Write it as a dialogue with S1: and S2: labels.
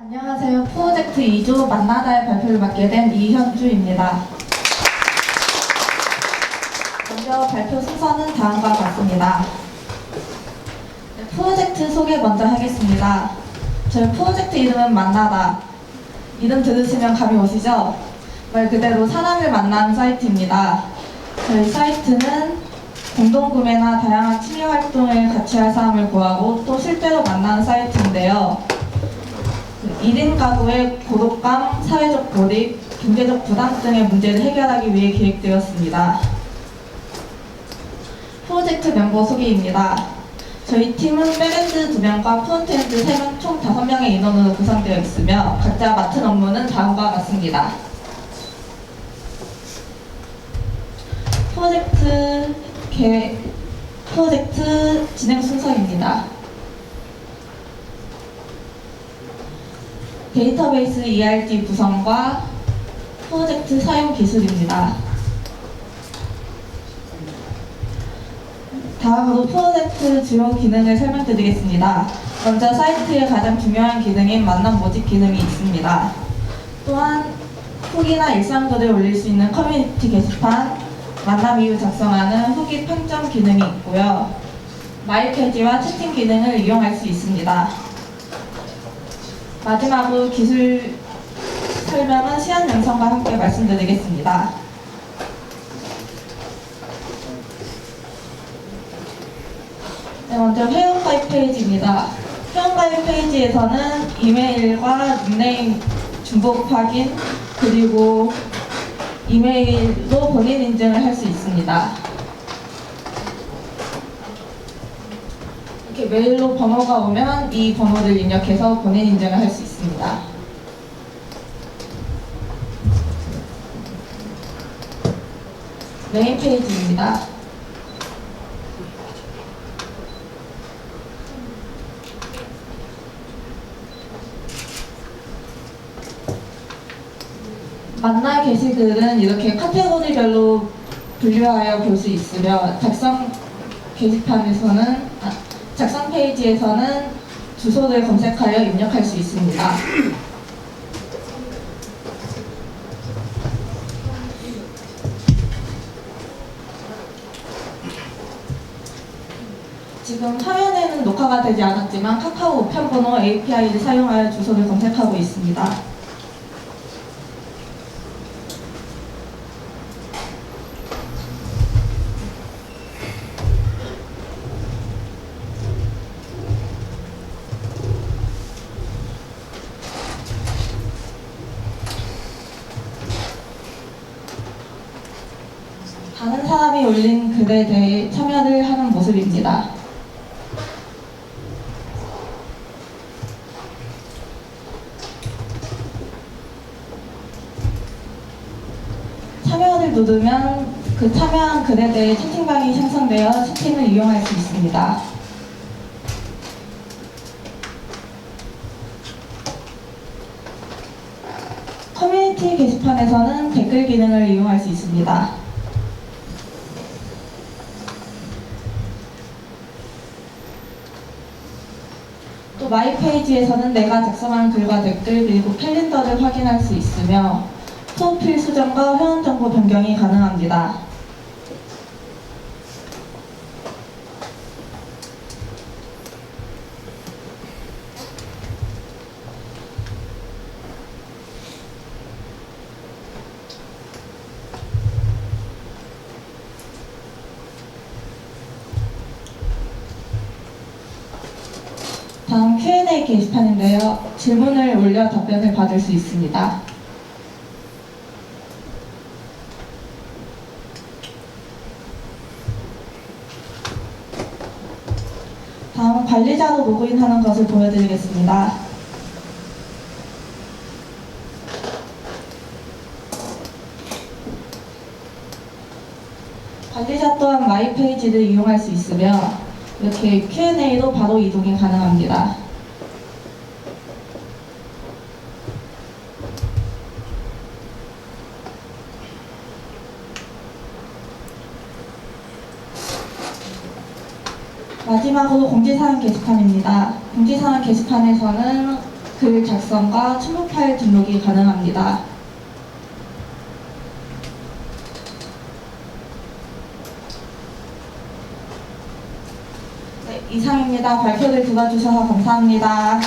S1: 안녕하세요. 프로젝트 2조 만나다의 발표를 맡게 된 이현주입니다. 먼저 발표 순서는 다음과 같습니다. 네, 프로젝트 소개 먼저 하겠습니다. 저희 프로젝트 이름은 만나다. 이름 들으시면 감이 오시죠? 말 그대로 사람을 만나는 사이트입니다. 저희 사이트는 공동구매나 다양한 취미 활동을 같이 할 사람을 구하고 또 실제로 만나는 사이트인데요. 1인 가구의 고독감, 사회적 고립, 경제적 부담 등의 문제를 해결하기 위해 기획되었습니다. 프로젝트 멤버 소개입니다. 저희 팀은 백엔드 2명과 프론트엔드 3명 총 5명의 인원으로 구성되어 있으며 각자 맡은 업무는 다음과 같습니다. 프로젝트 계획, 프로젝트 진행 순서입니다. 데이터베이스 ERD 구성과 프로젝트 사용 기술입니다. 다음으로 프로젝트 주요 기능을 설명드리겠습니다. 먼저 사이트의 가장 중요한 기능인 만남 모집 기능이 있습니다. 또한 후기나 일상글을 올릴 수 있는 커뮤니티 게시판, 만남 이후 작성하는 후기 평점 기능이 있고요. 마이페이지와 채팅 기능을 이용할 수 있습니다. 마지막으로 기술 설명은 시연 영상과 함께 말씀드리겠습니다. 네, 먼저 회원가입 페이지입니다. 회원가입 페이지에서는 이메일과 닉네임 중복 확인 그리고 이메일로 본인 인증을 할 수 있습니다. 이렇게 메일로 번호가 오면 이 번호를 입력해서 본인 인증을 할 수 있습니다. 메인 페이지입니다. 만나 게시글은 이렇게 카테고리별로 분류하여 볼 수 있으며 작성 게시판에서는 아, 작성 페이지에서는 주소를 검색하여 입력할 수 있습니다. 지금 화면에는 녹화가 되지 않았지만 카카오 우편번호 API를 사용하여 주소를 검색하고 있습니다. 사람이 올린 글에 대해 참여를 하는 모습입니다. 참여를 누르면 그 참여한 글에 대해 채팅방이 생성되어 채팅을 이용할 수 있습니다. 커뮤니티 게시판에서는 댓글 기능을 이용할 수 있습니다. 마이 페이지에서는 내가 작성한 글과 댓글 그리고 캘린더를 확인할 수 있으며 프로필 수정과 회원 정보 변경이 가능합니다. 다음 Q&A 게시판인데요. 질문을 올려 답변을 받을 수 있습니다. 다음은 관리자로 로그인하는 것을 보여드리겠습니다. 관리자 또한 마이 페이지를 이용할 수 있으며 이렇게 Q&A로 바로 이동이 가능합니다. 마지막으로 공지사항 게시판입니다. 공지사항 게시판에서는 글 작성과 첨부 파일 등록이 가능합니다. 네, 이상입니다. 발표를 들어주셔서 감사합니다.